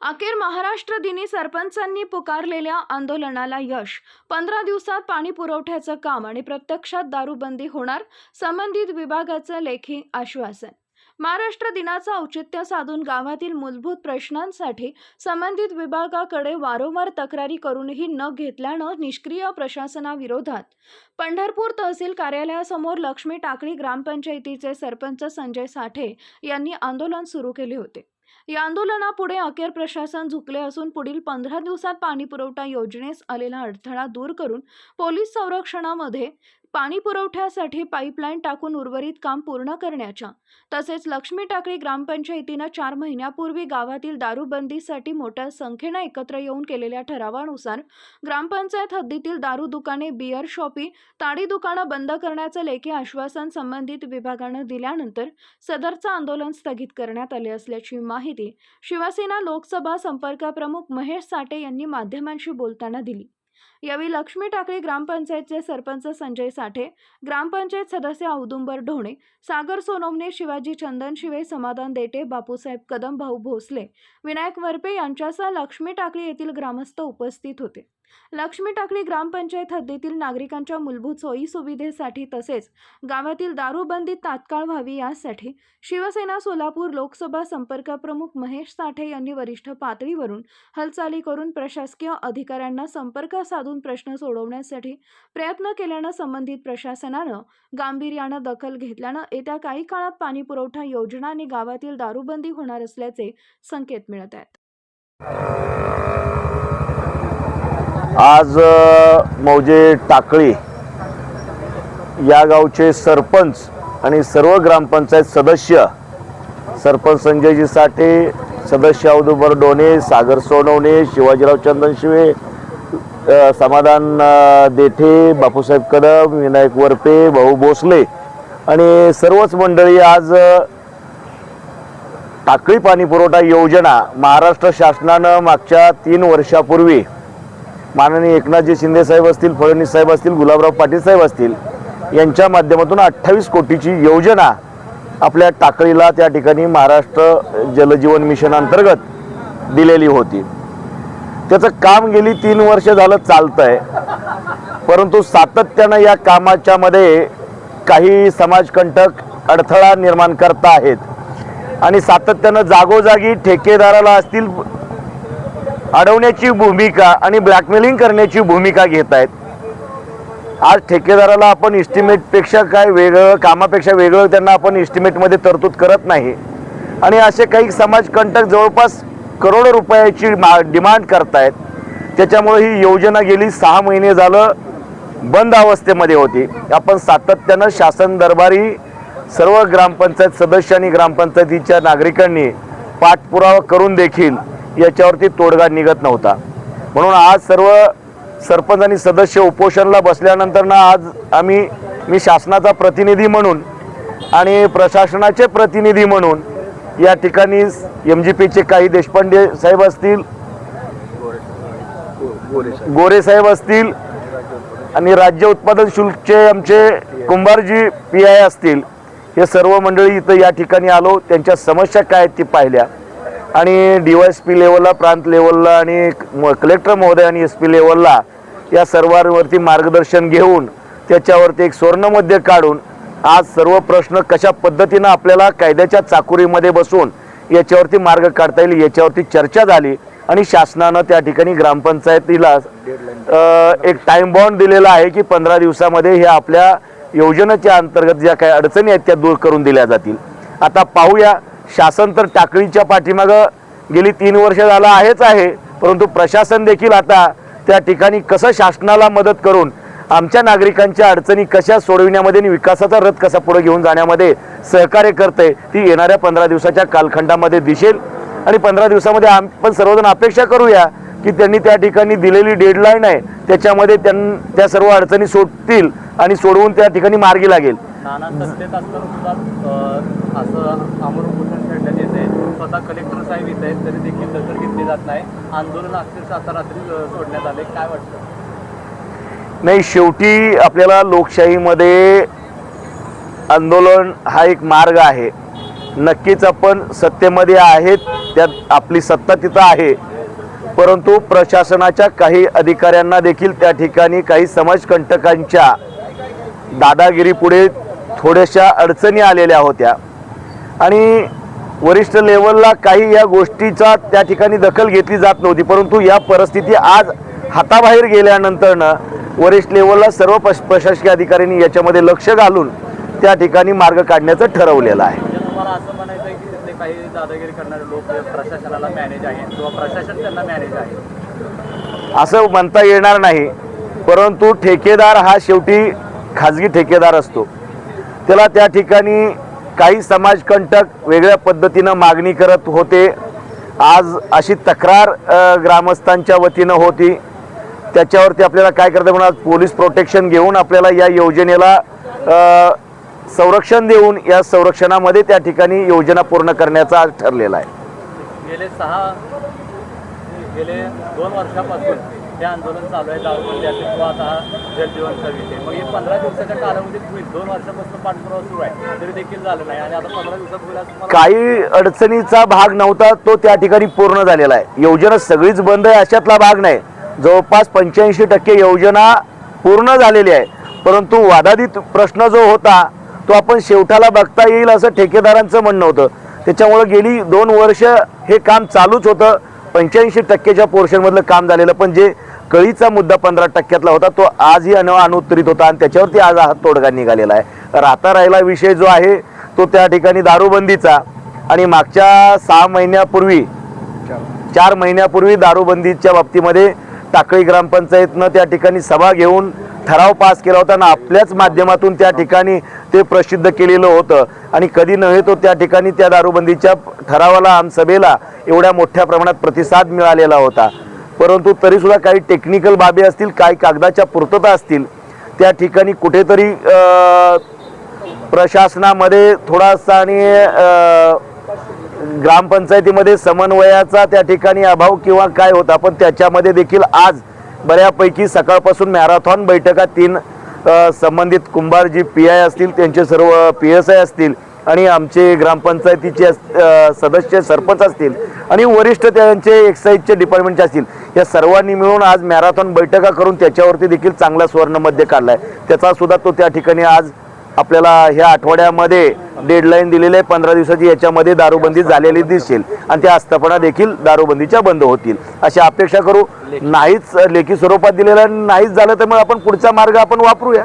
अखेर महाराष्ट्र दिनी सरपंचांनी पुकारलेल्या आंदोलनाला यश. पंधरा दिवसात पाणी पुरवठ्याचं काम आणि प्रत्यक्षात दारूबंदी होणार संबंधित विभागाचं लेखी आश्वासन. महाराष्ट्र दिनाचं औचित्य साधून गावातील मूलभूत प्रश्नांसाठी संबंधित विभागाकडे वारंवार तक्रारी करूनही न घेतल्यानं निष्क्रिय प्रशासनाविरोधात. पंढरपूर तहसील कार्यालयासमोर लक्ष्मी टाकळी ग्रामपंचायतीचे सरपंच संजय साठे यांनी आंदोलन सुरू केले होते. या आंदोलनापुढे अखेर प्रशासन झुकले असून पुढील पंधरा दिवसात पाणी पुरवठा योजनेस आलेला अडथळा दूर करून पोलीस संरक्षणामध्ये पाणी पुरवठ्यासाठी पाईपलाईन टाकून उर्वरित काम पूर्ण करण्याच्या तसेच लक्ष्मी टाकळी ग्रामपंचायतीनं चार महिन्यापूर्वी गावातील दारूबंदीसाठी मोठ्या संख्येनं एकत्र येऊन केलेल्या ठरावानुसार ग्रामपंचायत हद्दीतील दारू दुकाने बिअर शॉपी ताडी दुकानं बंद करण्याचं लेखी आश्वासन संबंधित विभागानं दिल्यानंतर सदरचं आंदोलन स्थगित करण्यात आले असल्याची माहिती शिवसेना लोकसभा संपर्क प्रमुख महेश साठे यांनी माध्यमांशी बोलताना दिली. यावेळी लक्ष्मी टाकळी ग्रामपंचायतचे सरपंच संजय साठे ग्रामपंचायत सदस्य औदुंबर ढोणे सागर सोनवणे शिवाजी चंदन शिवे समाधान देटे बापूसाहेब कदम भाऊ भोसले विनायक वरपे यांच्यासह लक्ष्मी टाकळी येथील ग्रामस्थ उपस्थित होते. लक्ष्मी टाकळी ग्रामपंचायत हद्दीतील नागरिकांच्या मूलभूत सोयी सुविधेसाठी तसेच गावातील दारूबंदी तात्काळ व्हावी यासाठी शिवसेना सोलापूर लोकसभा संपर्क प्रमुख महेश साठे यांनी वरिष्ठ पातळीवरून हालचाली करून प्रशासकीय अधिकाऱ्यांना संपर्क साधून प्रश्न सोडवण्यासाठी प्रयत्न केल्यानं संबंधित प्रशासनानं गांभीर्यानं दखल घेतल्यानं येत्या काही काळात पाणी पुरवठा योजना आणि गावातील दारूबंदी होणार असल्याचे संकेत मिळत आहेत. आज मौजे टाकळी या गावचे सरपंच आणि सर्व ग्रामपंचायत सदस्य सरपंच संजयजी साठे सदस्य औदुबर डोणे सागर सोनवणे शिवाजीराव चंदनशिवे समाधान देठे बापूसाहेब कदम विनायक वरपे भाऊ भोसले आणि सर्वच मंडळी आज टाकळी पाणी पुरवठा योजना महाराष्ट्र शासनानं मागच्या तीन वर्षापूर्वी माननीय एकनाथजी शिंदे साहेब असतील फडणवीस साहेब असतील गुलाबराव पाटील साहेब असतील यांच्या माध्यमातून अठ्ठावीस कोटीची योजना आपल्या टाकळीला त्या ठिकाणी महाराष्ट्र जलजीवन मिशन अंतर्गत दिलेली होती. त्याचं काम गेली तीन वर्ष झालं चालतं आहे परंतु सातत्यानं या कामाच्या मध्ये काही समाजकंटक अडथळा निर्माण करता आहेत. आणि सातत्यानं जागोजागी ठेकेदाराला असतील अडवण्याची भूमिका आणि ब्लॅकमेलिंग करण्याची भूमिका घेत आहेत. आज ठेकेदाराला आपण इस्टिमेटपेक्षा काय वेगळं कामापेक्षा वेगळं त्यांना आपण इस्टिमेटमध्ये तरतूद करत नाही. आणि असे काही समाजकंटक जवळपास करोडो रुपयाची मा डिमांड करतायत. त्याच्यामुळे ही योजना गेली सहा महिने झालं बंद अवस्थेमध्ये होती. आपण सातत्यानं शासन दरबारी सर्व ग्रामपंचायत सदस्य आणि ग्रामपंचायतीच्या नागरिकांनी पाठपुरावा करून देखील याच्यावरती तोडगा निघत नव्हता. म्हणून आज सर्व सरपंच आणि सदस्य उपोषणला बसल्यानंतर ना आज आम्ही मी शासनाचा प्रतिनिधी म्हणून आणि प्रशासनाचे प्रतिनिधी म्हणून या ठिकाणी एम जी पीचे काही देशपांडे साहेब असतील गोरे साहेब असतील आणि राज्य उत्पादन शुल्कचे आमचे कुंभारजी पी आय असतील हे सर्व मंडळी इथं या ठिकाणी आलो त्यांच्या समस्या काय आहेत ती पाहिल्या. आणि डी वाय एस पी लेवलला प्रांत लेवलला आणि म- कलेक्टर महोदय आणि एस पी लेवलला या सर्वांवरती मार्गदर्शन घेऊन त्याच्यावरती एक स्वर्णमध्य काढून आज सर्व प्रश्न कशा पद्धतीनं आपल्याला कायद्याच्या चाकुरीमध्ये बसून याच्यावरती मार्ग काढता येईल याच्यावरती चर्चा झाली आणि शासनानं त्या ठिकाणी ग्रामपंचायतीला एक टाइम बॉन्ड दिलेला आहे की पंधरा दिवसामध्ये हे आपल्या योजनेच्या अंतर्गत ज्या काही अडचणी आहेत त्या दूर करून दिल्या जातील. आता पाहूया शासन तर टाकळीच्या पाठीमागं गेली तीन वर्ष झालं आहेच आहे परंतु प्रशासन देखील आता त्या ठिकाणी कसं शासनाला मदत करून आमच्या नागरिकांच्या अडचणी कशा सोडविण्यामध्ये आणि विकासाचा रथ कसा पुढे घेऊन जाण्यामध्ये सहकार्य करते ती येणाऱ्या पंधरा दिवसाच्या कालखंडामध्ये दिसेल. आणि पंधरा दिवसामध्ये आपण सर्वजण अपेक्षा करूया की त्यांनी त्या ठिकाणी दिलेली डेडलाईन आहे त्याच्यामध्ये त्यां त्या सर्व अडचणी सोडतील आणि सोडवून त्या ठिकाणी मार्गी लागेल. स्वतः कलेक्टर साहेब येत आहेत तरी देखील दखल घेतली जात नाही. आंदोलन अक्षरशः आता रात्री सोडण्यात आले. काय वाटतं? नाही शेवटी आपल्याला लोकशाहीमध्ये आंदोलन हा एक मार्ग आहे. नक्कीच आपण सत्तेमध्ये आहेत त्यात आपली सत्ता तिथं आहे. परंतु प्रशासनाच्या काही अधिकाऱ्यांना देखील त्या ठिकाणी काही समाजकंटकांच्या दादागिरीपुढे थोड्याशा अडचणी आलेल्या होत्या. आणि वरिष्ठ लेवलला काही या गोष्टीचा त्या ठिकाणी दखल घेतली जात नव्हती. परंतु या परिस्थिती आज हाताबाहेर गेल्यानंतरनं वरिष्ठ लेवलला सर्व प्रश- प्रशासकीय अधिकाऱ्यांनी याच्यामध्ये लक्ष घालून त्या ठिकाणी मार्ग काढण्याचं ठरवलेलं आहे. म्हणजे आहे? असं म्हणता येणार नाही परंतु ठेकेदार हा शेवटी खाजगी ठेकेदार असतो. त्याला त्या ठिकाणी काही समाजकंटक वेगळ्या पद्धतीनं मागणी करत होते. आज अशी तक्रार ग्रामस्थांच्या वतीनं होती. त्याच्यावरती आपल्याला काय करतं म्हणून आज पोलीस प्रोटेक्शन घेऊन आपल्याला या योजनेला संरक्षण देऊन या संरक्षणामध्ये त्या ठिकाणी योजना पूर्ण करण्याचा आज ठरलेला आहे. गेले सहा गेले दोन वर्षापासून हे आंदोलन चालू आहे दारूबंदी असेल किंवा आता हा जलजीवनचा विषय मग हे पंधरा दिवसाच्या कालावधीत होईल दोन वर्षापासून पाठपुरावा सुरू आहे तरी देखील झालं नाही. आणि आता पंधरा दिवसात होईल काही अडचणीचा भाग नव्हता तो त्या ठिकाणी पूर्ण झालेला आहे. योजना सगळीच बंद आहे अशातला भाग नाही. जवळपास पंच्याऐंशी टक्के योजना पूर्ण झालेली आहे. परंतु वादादित प्रश्न जो होता तो आपण शेवटाला बघता येईल असं ठेकेदारांचं म्हणणं होतं. त्याच्यामुळं गेली दोन वर्ष हे काम चालूच होतं. पंच्याऐंशी टक्केच्या पोर्शनमधलं काम झालेलं. पण जे कळीचा मुद्दा पंधरा टक्क्यातला होता तो आजही अन अनुत्तरित होता आणि त्याच्यावरती आज हा तोडगा निघालेला आहे. राहता राहिला विषय जो आहे तो त्या ठिकाणी दारूबंदीचा. आणि मागच्या सहा महिन्यापूर्वी चार महिन्यापूर्वी दारूबंदीच्या बाबतीमध्ये टाकळी ग्रामपंचायतनं त्या ठिकाणी सभा घेऊन ठराव पास केला होता आणि आपल्याच माध्यमातून त्या ठिकाणी ते प्रसिद्ध केलेलं होतं. आणि कधी नव्हे तो त्या ठिकाणी त्या दारूबंदीच्या ठरावाला आमसभेला एवढ्या मोठ्या प्रमाणात प्रतिसाद मिळालेला होता. परंतु तरीसुद्धा काही टेक्निकल बाबी असतील काही कागदाच्या पूर्तता असतील त्या ठिकाणी कुठेतरी प्रशासनामध्ये थोडासा आणि ग्रामपंचायतीमध्ये समन्वयाचा त्या ठिकाणी अभाव किंवा काय होता पण त्याच्यामध्ये देखील आज बऱ्यापैकी सकाळपासून मॅरेथॉन बैठका तीन संबंधित कुंभार जी पी आय असतील त्यांचे सर्व पी एस आय असतील आणि आमचे ग्रामपंचायतीचे अस- सदस्य सरपंच असतील आणि वरिष्ठ त्यांचे एक्साईजचे डिपार्टमेंटचे असतील या सर्वांनी मिळून आज मॅरेथॉन बैठका करून त्याच्यावरती देखील चांगला सुवर्णमध्य काढला आहे त्याचा सुद्धा तो त्या ठिकाणी आज आपल्याला ह्या आठवड्यामध्ये डेडलाईन दिलेली आहे. पंधरा दिवसाची याच्यामध्ये दारूबंदी झालेली दिसेल. आणि त्या आस्थापना देखील दारूबंदीच्या बंद होतील. अशी अपेक्षा करू. नाहीच लेखी स्वरूपात दिलेलं आहे, नाहीच झालं तर मग आपण पुढचा मार्ग आपण वापरूया.